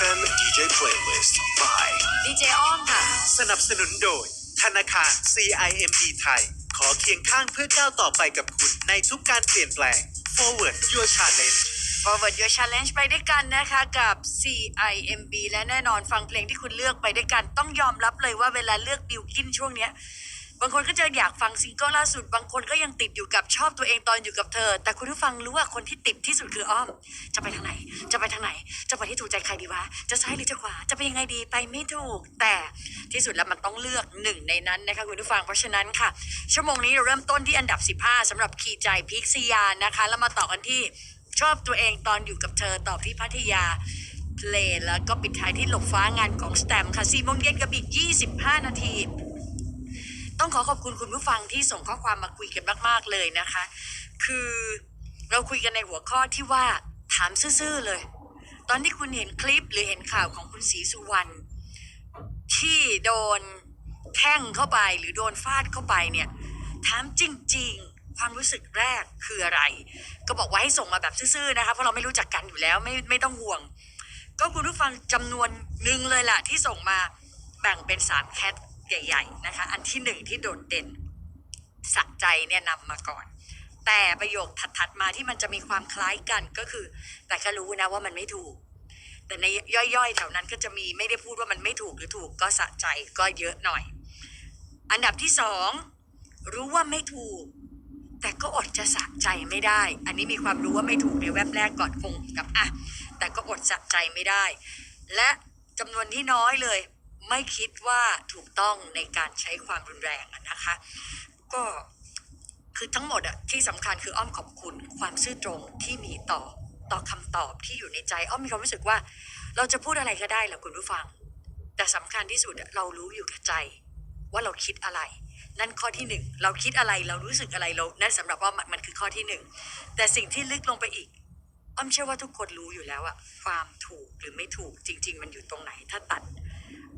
FM DJ Playlist by ดีเจอ้อมค่ะ สนับสนุนโดย ธนาคาร CIMB ไทย ขอเคียงข้างเพื่อก้าวต่อไปกับคุณในทุกการเปลี่ยนแปลง Forward Your Challenge Forward Your Challenge ไปด้วยกันนะคะกับ CIMB และแน่นอนฟังเพลงที่คุณเลือกไปด้วยกัน ต้องยอมรับเลยว่าเวลาเลือกบิวกินช่วงเนี้ย บางคนก็จะอยากฟังซิงเกิลล่าสุด บางคนก็ยังติดอยู่กับชอบตัวเองตอนอยู่กับเธอ แต่คุณผู้ฟังรู้ว่าคนที่ติดที่สุดคืออ้อม จะไปทางไหน จะไปทางไหน จะไปที่ถูกใจใครดีวะ จะซ้ายหรือจะขวา จะไปยังไงดีไปไม่ถูก แต่ที่สุดแล้วมันต้องเลือกหนึ่งในนั้นนะคะคุณผู้ฟัง เพราะฉะนั้นค่ะ ชั่วโมงนี้เราเริ่มต้นที่อันดับ 15สำหรับขี่ใจพิกซียานนะคะ แล้วมาต่อกันที่ชอบตัวเองตอนอยู่กับเธอตอบที่พัทยาเพลงแล้วก็ปิดท้ายที่หลบฟ้างานของสแตมค่ะ4โมงเย็นกับอีก 25 นาที ต้องขอขอบคุณคุณผู้ฟังที่ส่งข้อความมาคุยกันมาก ๆ เลยนะคะ คือเราคุยกันในหัวข้อที่ว่าถามซื่อๆเลย ตอนที่คุณเห็นคลิปหรือเห็นข่าวของคุณศรีสุวรรณที่โดนแท่งเข้าไปหรือโดนฟาดเข้าไปเนี่ย ถามจริง ๆ ความรู้สึกแรกคืออะไร ก็บอกว่าให้ส่งมาแบบซื่อๆนะคะเพราะเราไม่รู้จักกันอยู่แล้วไม่ไม่ต้องห่วง ก็คุณผู้ฟังจำนวนหนึ่งเลยล่ะที่ส่งมาแบ่งเป็นสามแคท ใหญ่ๆนะคะอันที่หนึ่งที่โดดเด่นสะใจเนี่ยนำมาก่อน แต่ประโยคถัดๆมาที่มันจะมีความคล้ายกันก็คือ แต่ก็รู้นะว่ามันไม่ถูก แต่ในย่อยๆแถวนั้นก็จะมีไม่ได้พูดว่ามันไม่ถูกหรือถูกก็สะใจก็เยอะหน่อย อันดับที่สองรู้ว่าไม่ถูก แต่ก็อดจะสะใจไม่ได้ อันนี้มีความรู้ว่าไม่ถูกในแวบแรกก่อนคงกับอะแต่ก็อดสะใจไม่ได้ และจำนวนที่น้อยเลย ไม่คิดว่าถูกต้องในการใช้ความรุนแรงนะคะ ก็คือทั้งหมดอะที่สำคัญคืออ้อมขอบคุณความซื่อตรงที่มีต่อต่อคำตอบที่อยู่ในใจอ้อมมีความรู้สึกว่า เราจะพูดอะไรก็ได้แหละคุณผู้ฟัง แต่สำคัญที่สุดเรารู้อยู่กับใจ ว่าเราคิดอะไร นั่นข้อที่หนึ่งเราคิดอะไรเรารู้สึกอะไรเรานั่นสำหรับว่ามันมันคือข้อที่หนึ่งแต่สิ่งที่ลึกลงไปอีกอ้อมเชื่อว่าทุกคนรู้อยู่แล้วอะความถูกหรือไม่ถูกจริง ๆ มันอยู่ตรงไหนถ้าตัด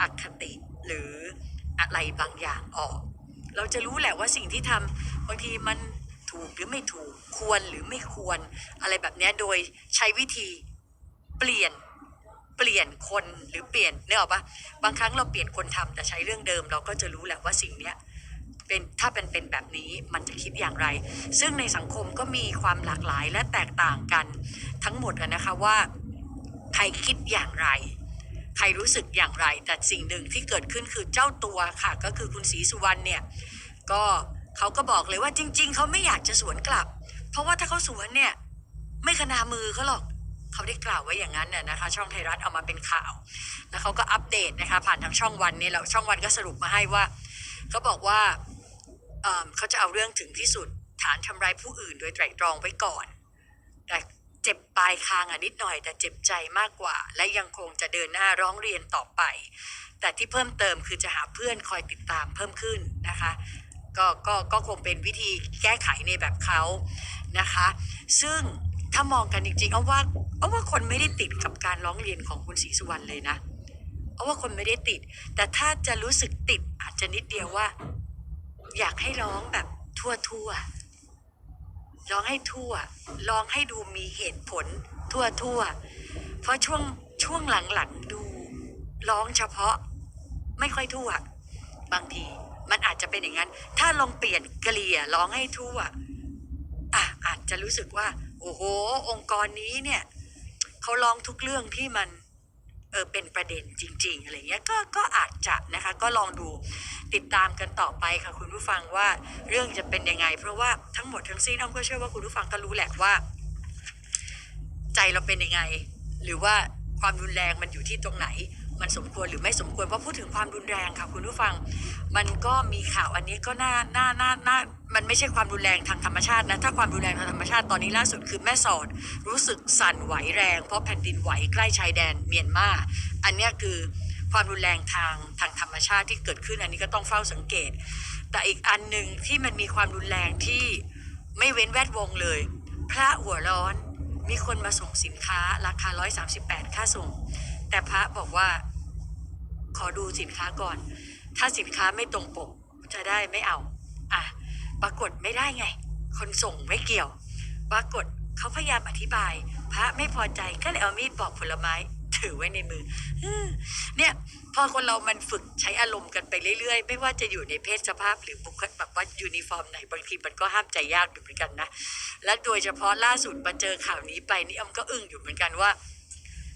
อคติหรืออะไรบางอย่างออก เราจะรู้แหละว่าสิ่งที่ทำบางทีมันถูกหรือไม่ถูกควรหรือไม่ควร อะไรแบบนี้โดยใช้วิธีเปลี่ยนเปลี่ยนคนหรือเปลี่ยนเนื้อออปะบางครั้งเราเปลี่ยนคนทำแต่ใช้เรื่องเดิม เราก็จะรู้แหละว่าสิ่งเนี้ยเป็นถ้าเป็นเป็นแบบนี้มันจะคิดอย่างไร ซึ่งในสังคมก็มีความหลากหลายและแตกต่างกันทั้งหมดนะคะว่าใครคิดอย่างไร ใครรู้สึกอย่างไร แต่สิ่งหนึ่งที่เกิดขึ้นคือเจ้าตัวค่ะ ก็คือคุณศรีสุวรรณเนี่ยก็เขาก็บอกเลยว่าจริง ๆ เขาไม่อยากจะสวนกลับ เพราะว่าถ้าเขาสวนเนี่ยไม่ขนามือเขาหรอกเขาได้กล่าวไว้อย่างนั้นน่ะนะคะ ช่องไทยรัฐเอามาเป็นข่าวแล้วเขาก็อัปเดตนะคะ ผ่านทางช่องวันเนี่ยแล้วช่องวันก็สรุปมาให้ว่าเขาบอกว่าเเขาจะเอาเรื่องถึงที่สุดฐานทำร้ายผู้อื่นโดยไตร่ตรองไว้ก่อนแต่ เจ็บปลายคางอะนิดหน่อย แต่เจ็บใจมากกว่า และยังคงจะเดินหน้าร้องเรียนต่อไป แต่ที่เพิ่มเติมคือจะหาเพื่อนคอยติดตามเพิ่มขึ้นนะคะ ก็ก็ก็คงเป็นวิธีแก้ไขในแบบเขานะคะ ซึ่งถ้ามองกันจริงๆเอาว่าเอาว่าคนไม่ได้ติดกับการร้องเรียนของคุณศรีสุวรรณเลยนะเอาว่าคนไม่ได้ติด แต่ถ้าจะรู้สึกติดอาจจะนิดเดียวว่า อยากให้ร้องแบบทั่วทั่วๆ ร้องให้ทั่วร้องให้ดูมีเหตุผลทั่วทั่ว เพราะช่วงช่วงหลังๆดูร้องเฉพาะไม่ค่อยทั่ว บางทีมันอาจจะเป็นอย่างนั้น ถ้าลองเปลี่ยนเกลี่ยร้องให้ทั่วอะอาจจะรู้สึกว่า โอ้โห องค์กรนี้เนี่ยเขาร้องทุกเรื่องที่มันเออเป็นประเด็นจริง ๆอะไรเงี้ยก็ก็อาจจะนะคะ ก็ลองดู ติดตามกันต่อไปค่ะคุณผู้ฟังว่าเรื่องจะเป็นยังไง เพราะว่าทั้งหมดทั้งสิ้นน้องก็เชื่อว่าคุณผู้ฟังก็รู้แหละว่า ใจเราเป็นยังไง หรือว่าความรุนแรงมันอยู่ที่ตรงไหน มันสมควรหรือไม่สมควรเพราะพูดถึงความรุนแรงค่ะคุณผู้ฟัง มันก็มีข่าวอันนี้ก็น่าน่าน่าน่ามันไม่ใช่ความรุนแรงทางธรรมชาตินะถ้าความรุนแรงทางธรรมชาติตอนนี้ล่าสุดคือแม่สอด รู้สึกสั่นไหวแรง เพราะแผ่นดินไหวใกล้ชายแดนเมียนมาอันนี้คือ ความรุนแรงทางทางธรรมชาติที่เกิดขึ้นอันนี้ก็ต้องเฝ้าสังเกต แต่อีกอันหนึ่งที่มันมีความรุนแรงที่ไม่เว้นแวดวงเลย พระหัวร้อนมีคนมาส่งสินค้าราคา 138 ค่าส่ง แต่พระบอกว่าขอดูสินค้าก่อน ถ้าสินค้าไม่ตรงปกจะได้ไม่เอา อะ ปรากฏไม่ได้ไง คนส่งไม่เกี่ยว ปรากฏเขาพยายามอธิบาย พระไม่พอใจก็เลยเอามีดปอกผลไม้ ถือไว้ในมือเนี่ยพอคนเรามันฝึกใช้อารมณ์กันไปเรื่อยๆ ไม่ว่าจะอยู่ในเพศสภาพหรือบุคคลแบบว่ายูนิฟอร์มไหนบางทีมันก็ห้ามใจยากอยู่เหมือนกันนะและโดยเฉพาะล่าสุดมาเจอข่าวนี้ไปนี่อมก็อึ้งอยู่เหมือนกันว่า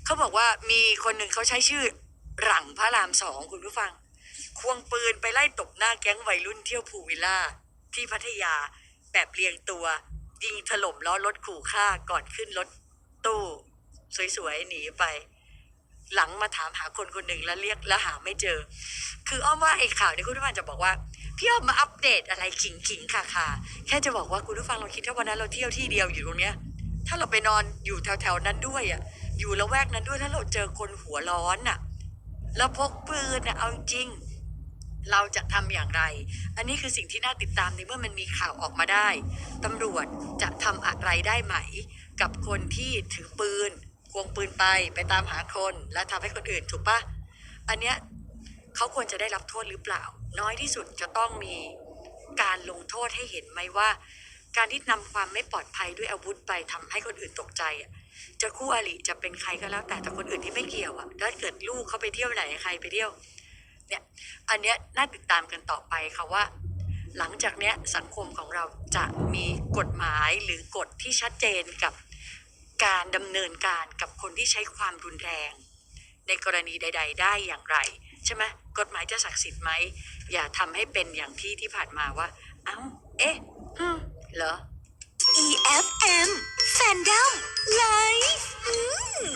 เขาบอกว่ามีคนหนึ่งเขาใช้ชื่อหลังพระรามสองคุณผู้ฟัง ควงปืนไปไล่ตบหน้าแก๊งวัยรุ่นเที่ยวพูลวิลล่าที่พัทยาแบบเรียงตัวยิงถล่มล้อรถขู่ฆ่าก่อนขึ้นรถตู้ สวยๆ หนีไป หลังมาถามหาคนคนหนึ่งแล้วเรียกแล้วหาไม่เจอ คืออ้อมว่าไอ้ข่าวนี้คุณผู้ฟังจะบอกว่าพี่อ้อมมาอัปเดตอะไรขิงขิงค่ะค่ะแค่จะบอกว่าคุณผู้ฟังเราคิดถ้าวันนั้นเราเที่ยวที่เดียวอยู่ตรงเนี้ย ถ้าเราไปนอนอยู่แถวๆนั้นด้วยอะ อยู่ละแวกนั้นด้วยถ้าเราเจอคนหัวร้อนอะ แล้วพกปืนอะเอาจริง เราจะทำอย่างไร อันนี้คือสิ่งที่น่าติดตามในเมื่อมันมีข่าวออกมาได้ตำรวจจะทำอะไรได้ไหม กับคนที่ถือปืน วงปืนไปไปตามหาคนและทำให้คนอื่นถูกปะอันเนี้ยเขาควรจะได้รับโทษหรือเปล่า น้อยที่สุดจะต้องมีการลงโทษให้เห็นไหมว่า การที่นำความไม่ปลอดภัยด้วยอาวุธไปทำให้คนอื่นตกใจอะจะคู่อริจะเป็นใครก็แล้วแต่แต่คนอื่นที่ไม่เกี่ยวอะถ้าเกิดลูกเขาไปเที่ยวไหนใครไปเที่ยวเนี่ยอันเนี้ยน่าติดตามกันต่อไปค่ะว่า หลังจากเนี้ยสังคมของเราจะมีกฎหมายหรือกฎที่ชัดเจนกับ การดำเนินการกับคนที่ใช้ความรุนแรง ในกรณีใด ๆ ได้อย่างไร ใช่ไหมกฎหมายจะศักดิ์สิทธิ์ไหม อย่าทำให้เป็นอย่างที่ที่ผ่านมาว่า เอ้า เอ๊ะ อืม เหรอ EFM Fandom Live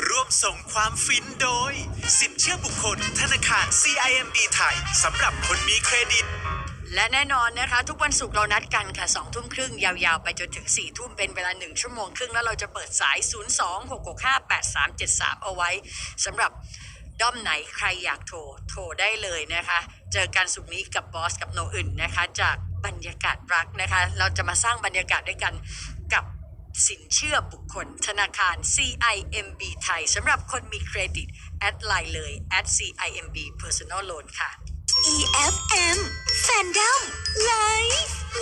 ร่วมส่งความฟินโดย สินเชื่อบุคคลธนาคาร CIMB ไทยสำหรับคนมีเครดิต และแน่นอนนะคะ ทุกวันศุกร์เรานัดกันค่ะสองทุ่มครึ่งยาวๆ ไปจนถึง4ี่ทุ่มเป็นเวลา 1 ชั่วโมงครึ่ง แล้วเราจะเปิดสาย 0 2 6 6 5 8 3 7 3 เอาไว้สำหรับด้อมไหนใครอยากโทร โทรได้เลยนะคะ เจอกันสุกร์นี้กับบอสกับโนอื่นนะคะ จากบรรยากาศรักนะคะ เราจะมาสร้างบรรยากาศด้วยกันกับสินเชื่อบุคคล ธนาคาร CIMB ไทยสำหรับคนมีเครดิต แอดไลน์เลย at CIMB Personal Loan ค่ะ EFM Fandom Live.